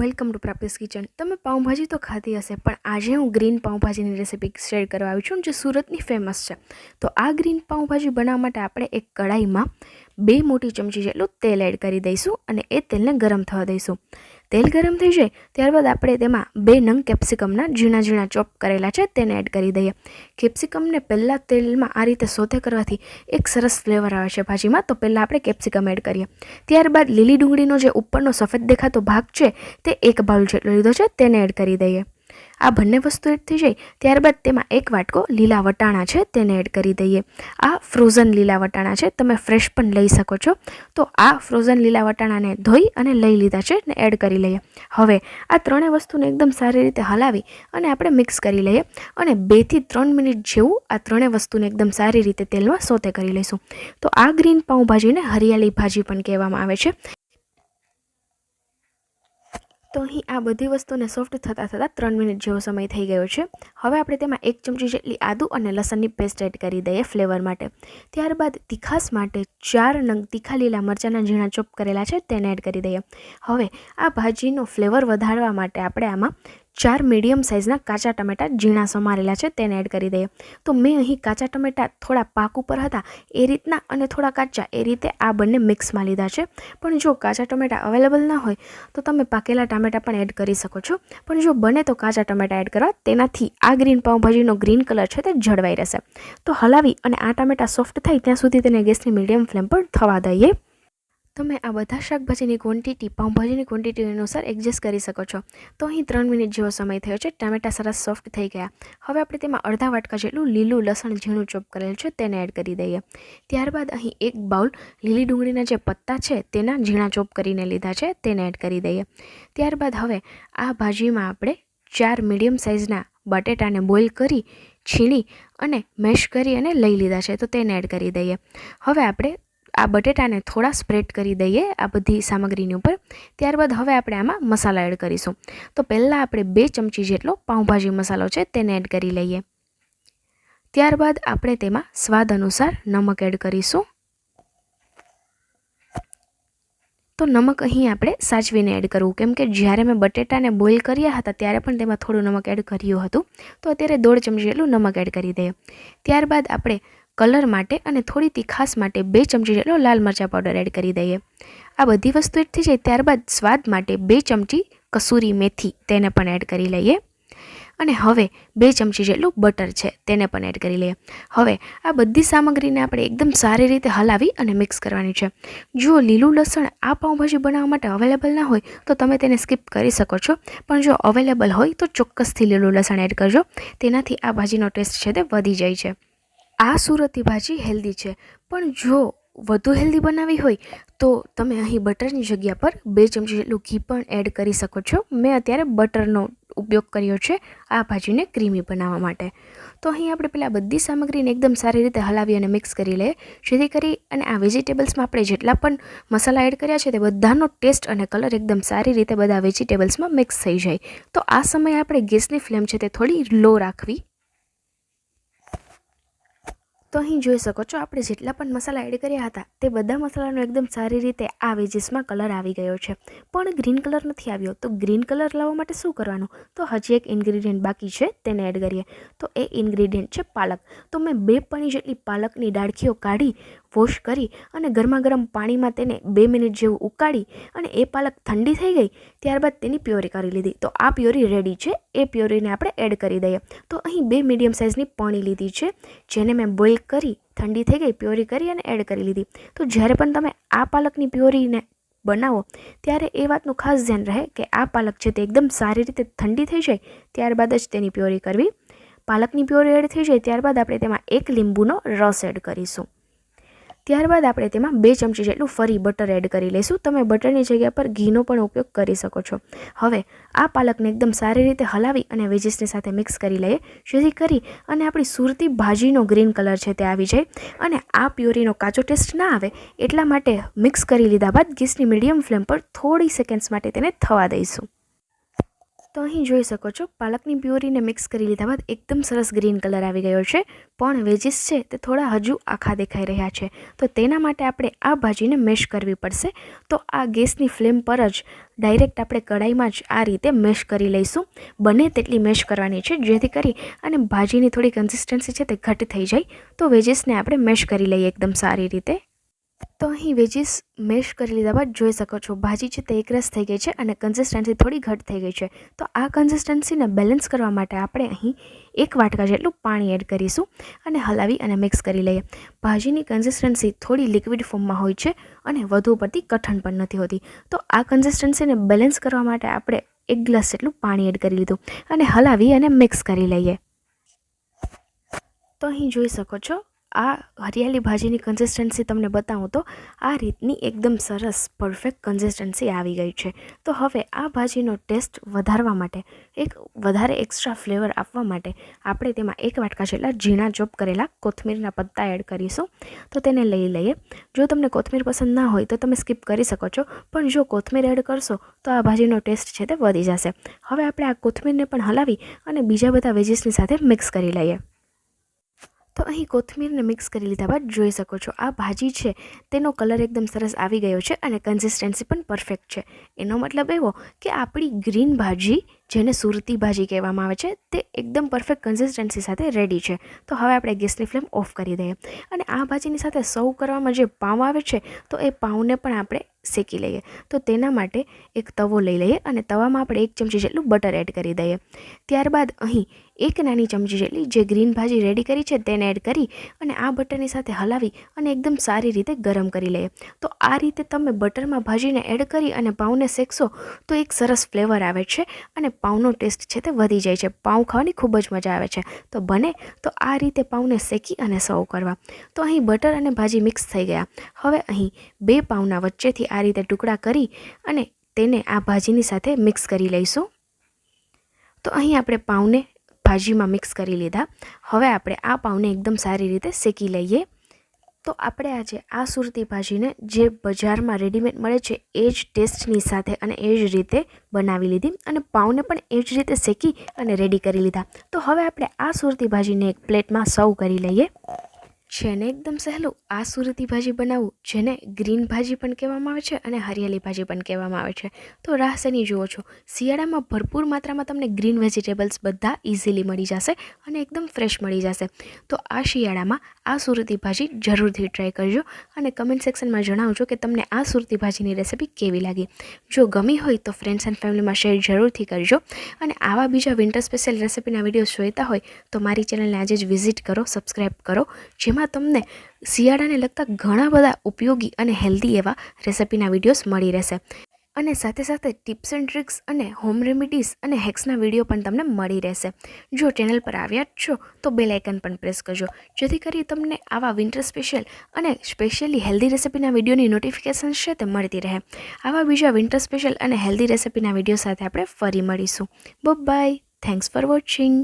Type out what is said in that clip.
Welcome to પ્રાપ્તિસ kitchen તમે પાઉંભાજી તો ખાધી હશે, પણ આજે હું ગ્રીન પાઉંભાજીની રેસિપી શેર કરવા આવી છું જે સુરતની ફેમસ છે. તો આ ગ્રીન પાઉંભાજી બનાવવા માટે આપણે એક કઢાઈમાં બે મોટી ચમચી જેટલું તેલ એડ કરી દઈશું અને એ તેલને ગરમ થવા દઈશું. તેલ ગરમ થઈ જાય, ત્યારબાદ આપણે તેમાં બે નંગ કેપ્સિકમના ઝીણા ઝીણા ચોપ કરેલા છે, તેને એડ કરી દઈએ. કેપ્સિકમને પહેલાં તેલમાં આ રીતે સોતે કરવાથી એક સરસ ફ્લેવર આવે છે ભાજીમાં, તો પહેલાં આપણે કેપ્સિકમ એડ કરીએ. ત્યારબાદ લીલી ડુંગળીનો જે ઉપરનો સફેદ દેખાતો ભાગ છે, તે એક બાઉલ જેટલો લીધો છે, તેને એડ કરી દઈએ. આ બંને વસ્તુ એડ થઈ જાય, ત્યારબાદ તેમાં એક વાટકો લીલા વટાણા છે, તેને એડ કરી દઈએ. આ ફ્રોઝન લીલા વટાણા છે, તમે ફ્રેશ પણ લઈ શકો છો. તો આ ફ્રોઝન લીલા વટાણાને ધોઈ અને લઈ લીધા છે ને એડ કરી લઈએ. હવે આ ત્રણેય વસ્તુને એકદમ સારી રીતે હલાવી અને આપણે મિક્સ કરી લઈએ અને બેથી ત્રણ મિનિટ જેવું આ ત્રણેય વસ્તુને એકદમ સારી રીતે તેલમાં સોતે કરી લઈશું. તો આ ગ્રીન પાઉંભાજીને હરિયાળી ભાજી પણ કહેવામાં આવે છે. તો અહીં આ બધી વસ્તુને સોફ્ટ થતાં થતાં ત્રણ મિનિટ જેવો સમય થઈ ગયો છે. હવે આપણે તેમાં એક ચમચી જેટલી આદુ અને લસણની પેસ્ટ એડ કરી દઈએ ફ્લેવર માટે. ત્યારબાદ તીખાસ માટે ચાર નંગ તીખા લીલા મરચાંના ઝીણા ચોપ કરેલા છે તેને એડ કરી દઈએ. હવે આ ભાજીનો ફ્લેવર વધારવા માટે આપણે આમાં ચાર મીડિયમ સાઇઝના કાચા ટમેટાં ઝીણા સમારેલા છે, તેને એડ કરી દઈએ. તો મેં અહીં કાચા ટમેટાં થોડા પાક ઉપર હતા, એ રીતના અને થોડા કાચા, એ રીતે આ બંને મિક્સમાં લીધા છે. પણ જો કાચા ટમેટાં અવેલેબલ ના હોય, તો તમે પાકેલા ટામેટાં પણ એડ કરી શકો છો. પણ જો બને તો કાચા ટમેટાં એડ કરવા, તેનાથી આ ગ્રીન પાઉંભાજીનો ગ્રીન કલર છે તે જળવાઈ રહેશે. તો હલાવી અને આ ટામેટાં સોફ્ટ થાય, ત્યાં સુધી તેને ગેસની મીડિયમ ફ્લેમ પર થવા દઈએ. તમે આ બધા શાકભાજીની ક્વોન્ટિટી પાઉંભાજીની ક્વોન્ટિટી અનુસાર એડજસ્ટ કરી શકો છો. તો અહીં ત્રણ મિનિટ જેવો સમય થયો છે. ટામેટાં સરસ સોફ્ટ થઈ ગયા. હવે આપણે તેમાં અડધા વાટકા જેટલું લીલું લસણ ઝીણું ચોપ કરેલ છે તેને એડ કરી દઈએ. ત્યારબાદ અહીં એક બાઉલ લીલી ડુંગળીના જે પત્તા છે તેના ઝીણા ચોપ કરીને લીધા છે તેને એડ કરી દઈએ. ત્યારબાદ હવે આ ભાજીમાં આપણે ચાર મીડિયમ સાઇઝના બટેટાને બોઇલ કરી, છીણી અને મેશ કરી અને લઈ લીધા છે તો તેને એડ કરી દઈએ. હવે આપણે આ બટેટાને થોડા સ્પ્રેડ કરી દઈએ આ બધી સામગ્રીની ઉપર. ત્યારબાદ હવે આપણે આમાં મસાલા એડ કરીશું. તો પહેલાં આપણે બે ચમચી જેટલો પાઉંભાજી મસાલો છે તેને એડ કરી લઈએ. ત્યારબાદ આપણે તેમાં સ્વાદ અનુસાર નમક એડ કરીશું. તો નમક અહીં આપણે સાચવીને એડ કરવું. કેમ કે જ્યારે મેં બટેટાને બોઇલ કર્યા હતા ત્યારે પણ તેમાં થોડું નમક એડ કર્યું હતું. તો અત્યારે દોઢ ચમચી જેટલું નમક એડ કરી દઈએ. ત્યારબાદ આપણે કલર માટે અને થોડી તીખાસ માટે બે ચમચી જેટલો લાલ મરચાં પાવડર એડ કરી દઈએ. આ બધી વસ્તુ એડ થઈ જાય ત્યારબાદ સ્વાદ માટે બે ચમચી કસૂરી મેથી તેને પણ એડ કરી લઈએ. અને હવે બે ચમચી જેટલું બટર છે તેને પણ એડ કરી લઈએ. હવે આ બધી સામગ્રીને આપણે એકદમ સારી રીતે હલાવી અને મિક્સ કરવાની છે. જો લીલું લસણ આ પાઉંભાજી બનાવવા માટે અવેલેબલ ના હોય તો તમે તેને સ્કીપ કરી શકો છો. પણ જો અવેલેબલ હોય તો ચોક્કસથી લીલું લસણ એડ કરજો. તેનાથી આ ભાજીનો ટેસ્ટ છે તે વધી જાય છે. આ સુરતી ભાજી હેલ્ધી છે. પણ જો વધુ હેલ્ધી બનાવી હોય, તો તમે અહીં બટરની જગ્યા પર બે ચમચી જેટલું ઘી પણ એડ કરી શકો છો. મેં અત્યારે બટરનો ઉપયોગ કર્યો છે આ ભાજીને ક્રીમી બનાવવા માટે. તો અહીં આપણે પહેલાં બધી સામગ્રીને એકદમ સારી રીતે હલાવી અને મિક્સ કરી લઈએ. જેથી કરી અને આ વેજીટેબલ્સમાં આપણે જેટલા પણ મસાલા એડ કર્યા છે તે બધાનો ટેસ્ટ અને કલર એકદમ સારી રીતે બધા વેજીટેબલ્સમાં મિક્સ થઈ જાય. તો આ સમયે આપણે ગેસની ફ્લેમ છે તે થોડી લો રાખવી તો અહીં જોઈ શકો છો, આપણે જેટલા પણ મસાલા એડ કર્યા હતા, તે બધા મસાલાનો એકદમ સારી રીતે આ વેજીસમાં કલર આવી ગયો છે. પણ ગ્રીન કલર નથી આવ્યો, તો ગ્રીન કલર લાવવા માટે શું કરવાનું? તો હજી એક ઇન્ગ્રીડિયન્ટ બાકી છે, તેને એડ કરીએ. તો એ ઇન્ગ્રીડિયન્ટ છે પાલક. તો મેં બે પણી જેટલી પાલકની ડાળખીઓ કાઢી વોશ કરી અને ગરમા ગરમ પાણીમાં તેને બે મિનિટ જેવું ઉકાળી અને એ પાલક ઠંડી થઈ ગઈ ત્યારબાદ તેની પ્યોરી કરી લીધી. તો આ પ્યોરી રેડી છે. એ પ્યોરીને આપણે એડ કરી દઈએ. તો અહીં બે મીડિયમ સાઇઝની પાણી લીધી છે. જેને મેં બોઇલ કરી, ઠંડી થઈ ગઈ, પ્યોરી કરી અને એડ કરી લીધી. તો જ્યારે પણ તમે આ પાલકની પ્યોરીને બનાવો, ત્યારે એ વાતનું ખાસ ધ્યાન રહે કે આ પાલક છે તે એકદમ સારી રીતે ઠંડી થઈ જાય, ત્યારબાદ જ તેની પ્યોરી કરવી. પાલકની પ્યોરી એડ થઈ જાય, ત્યારબાદ આપણે તેમાં એક લીંબુનો રસ એડ કરીશું. ત્યારબાદ આપણે તેમાં બે ચમચી જેટલું ફરી બટર એડ કરી લઈશું. તમે બટરની જગ્યા પર ઘીનો પણ ઉપયોગ કરી શકો છો. હવે આ પાલકને એકદમ સારી રીતે હલાવી અને વેજીસની સાથે મિક્સ કરી લઈએ. જેથી કરી અને આપણી સુરતી ભાજીનો ગ્રીન કલર છે તે આવી જાય અને આ પ્યોરીનો કાચો ટેસ્ટ ના આવે એટલા માટે મિક્સ કરી લીધા બાદ ગેસની મીડિયમ ફ્લેમ પર થોડી સેકન્ડ્સ માટે તેને થવા દઈશું. તો અહીં જોઈ શકો છો, પાલકની પ્યોરીને મિક્સ કરી લીધા બાદ એકદમ સરસ ગ્રીન કલર આવી ગયો છે. પણ વેજીસ છે તે થોડા હજુ આખા દેખાઈ રહ્યા છે. તો તેના માટે આપણે આ ભાજીને મેશ કરવી પડશે. તો આ ગેસની ફ્લેમ પર જ ડાયરેક્ટ આપણે કઢાઈમાં જ આ રીતે મેશ કરી લઈશું. બને તેટલી મેશ કરવાની છે, જેથી કરી અને ભાજીની થોડી કન્સિસ્ટન્સી છે તે ઘટ થઈ જાય. તો વેજીસને આપણે મેશ કરી લઈએ એકદમ સારી રીતે. તો અહીં વેજીસ મેશ કરી લીધા બાદ જોઈ શકો છો, ભાજી છે તે એકરસ થઈ ગઈ છે અને કન્સિસ્ટન્સી થોડી ઘટ થઈ ગઈ છે. તો આ કન્સિસ્ટન્સીને બેલેન્સ કરવા માટે આપણે અહીં એક વાટકા જેટલું પાણી એડ કરીશું અને હલાવી અને મિક્સ કરી લઈએ. ભાજીની કન્સિસ્ટન્સી થોડી લિક્વિડ ફોર્મમાં હોય છે અને વધુ પડતી કઠણ પણ નથી હોતી. તો આ કન્સિસ્ટન્સીને બેલેન્સ કરવા માટે આપણે એક ગ્લાસ જેટલું પાણી એડ કરી લીધું અને હલાવી અને મિક્સ કરી લઈએ. તો અહીં જોઈ શકો છો આ હરિયાળી ભાજીની કન્સિસ્ટન્સી તમને બતાવું તો આ રીતની એકદમ સરસ પરફેક્ટ કન્સિસ્ટન્સી આવી ગઈ છે. તો હવે આ ભાજીનો ટેસ્ટ વધારવા માટે, એક વધારે એક્સ્ટ્રા ફ્લેવર આપવા માટે આપણે તેમાં એક વાટકા જેટલા ઝીણા ચોપ કરેલા કોથમીરના પત્તા એડ કરીશું. તો તેને લઈ લઈએ. જો તમને કોથમીર પસંદ ના હોય તો તમે સ્કીપ કરી શકો છો, પણ જો કોથમીર એડ કરશો તો આ ભાજીનો ટેસ્ટ છે તે વધી જશે. હવે આપણે આ કોથમીરને પણ હલાવી અને બીજા બધા વેજીસની સાથે મિક્સ કરી લઈએ. તો અહીં કોથમીરને મિક્સ કરી લીધા બાદ જોઈ શકો છો, આ ભાજી છે, તેનો કલર એકદમ સરસ આવી ગયો છે અને કન્સિસ્ટન્સી પણ પરફેક્ટ છે. એનો મતલબ એવો કે આપણી ગ્રીન ભાજી જેને સુરતી ભાજી કહેવામાં આવે છે, તે એકદમ પરફેક્ટ કન્સિસ્ટન્સી સાથે રેડી છે. તો હવે આપણે ગેસની ફ્લેમ ઓફ કરી દઈએ. અને આ ભાજીની સાથે સર્વ કરવામાં જે પાઉં આવે છે, તો એ પાઉંને પણ આપણે શેકી લઈએ. તો તેના માટે એક તવો લઈ લઈએ અને તવામાં આપણે એક ચમચી જેટલું બટર એડ કરી દઈએ. ત્યારબાદ અહીં એક નાની ચમચી જેટલી જે ગ્રીન ભાજી રેડી કરી છે, તેને એડ કરી અને આ બટરની સાથે હલાવી અને એકદમ સારી રીતે ગરમ કરી લઈએ. તો આ રીતે તમે બટરમાં ભાજીને એડ કરી અને પાઉંને શેકશો, તો એક સરસ ફ્લેવર આવે છે અને પાઉંનો ટેસ્ટ છે તે વધી જાય છે. પાઉં ખાવાની ખૂબ જ મજા આવે છે. તો બને તો આ રીતે પાઉંને શેકી અને સર્વ કરવા. તો અહીં બટર અને ભાજી મિક્સ થઈ ગયા. હવે અહીં બે પાઉંના વચ્ચેથી આ રીતે ટુકડા કરી અને તેને આ ભાજીની સાથે મિક્સ કરી લઈશું. તો અહીં આપણે પાઉંને ભાજીમાં મિક્સ કરી લીધા. હવે આપણે આ પાઉંને એકદમ સારી રીતે શેકી લઈએ. તો આપણે આજે આ સુરતી ભાજીને જે બજારમાં રેડીમેડ મળે છે, એ જ ટેસ્ટની સાથે અને એ જ રીતે બનાવી લીધી અને પાઉંને પણ એ જ રીતે શેકી અને રેડી કરી લીધા. તો હવે આપણે આ સુરતી ભાજીને એક પ્લેટમાં સર્વ કરી લઈએ. છે એકદમ સહેલું આ સુરતી ભાજી બનાવવું જેને ગ્રીન ભાજી પણ કહેવામાં આવે છે અને હરિયાળી ભાજી પણ કહેવામાં આવે છે. તો રાહ જુઓ છો? શિયાળામાં ભરપૂર માત્રામાં તમને ગ્રીન વેજીટેબલ્સ બધા ઇઝીલી મળી જશે અને એકદમ ફ્રેશ મળી જશે. તો આ શિયાળામાં આ સુરતી ભાજી જરૂરથી ટ્રાય કરજો અને કમેન્ટ સેક્શનમાં જણાવજો કે તમને આ સુરતી ભાજીની રેસિપી કેવી લાગી. જો ગમી હોય તો ફ્રેન્ડ્સ એન્ડ ફેમિલીમાં શેર જરૂરથી કરજો અને આવા બીજા વિન્ટર સ્પેશિયલ રેસિપીના વિડીયોઝ જોઈતા હોય તો મારી ચેનલને આજે જ વિઝિટ કરો સબસ્ક્રાઈબ કરો, જેમાં જેમાં તમને શિયાળાને લગતા ઘણા બધા ઉપયોગી અને હેલ્ધી એવા રેસિપીના વિડીયોઝ મળી રહેશે. અને સાથે સાથે ટિપ્સ એન્ડ ટ્રિક્સ અને હોમ રેમિડીઝ અને હેક્સના વીડિયો પણ તમને મળી રહેશે. જો ચેનલ પર આવ્યા જ છો, તો બે લાઇકન પણ પ્રેસ કરજો. જેથી કરી તમને આવા વિન્ટર સ્પેશિયલ અને સ્પેશિયલી હેલ્ધી રેસિપીના વિડીયોની નોટિફિકેશન છે તે મળતી રહે. આવા બીજા વિન્ટર સ્પેશિયલ અને હેલ્ધી રેસિપીના વીડિયો સાથે આપણે ફરી મળીશું. By thanks for watching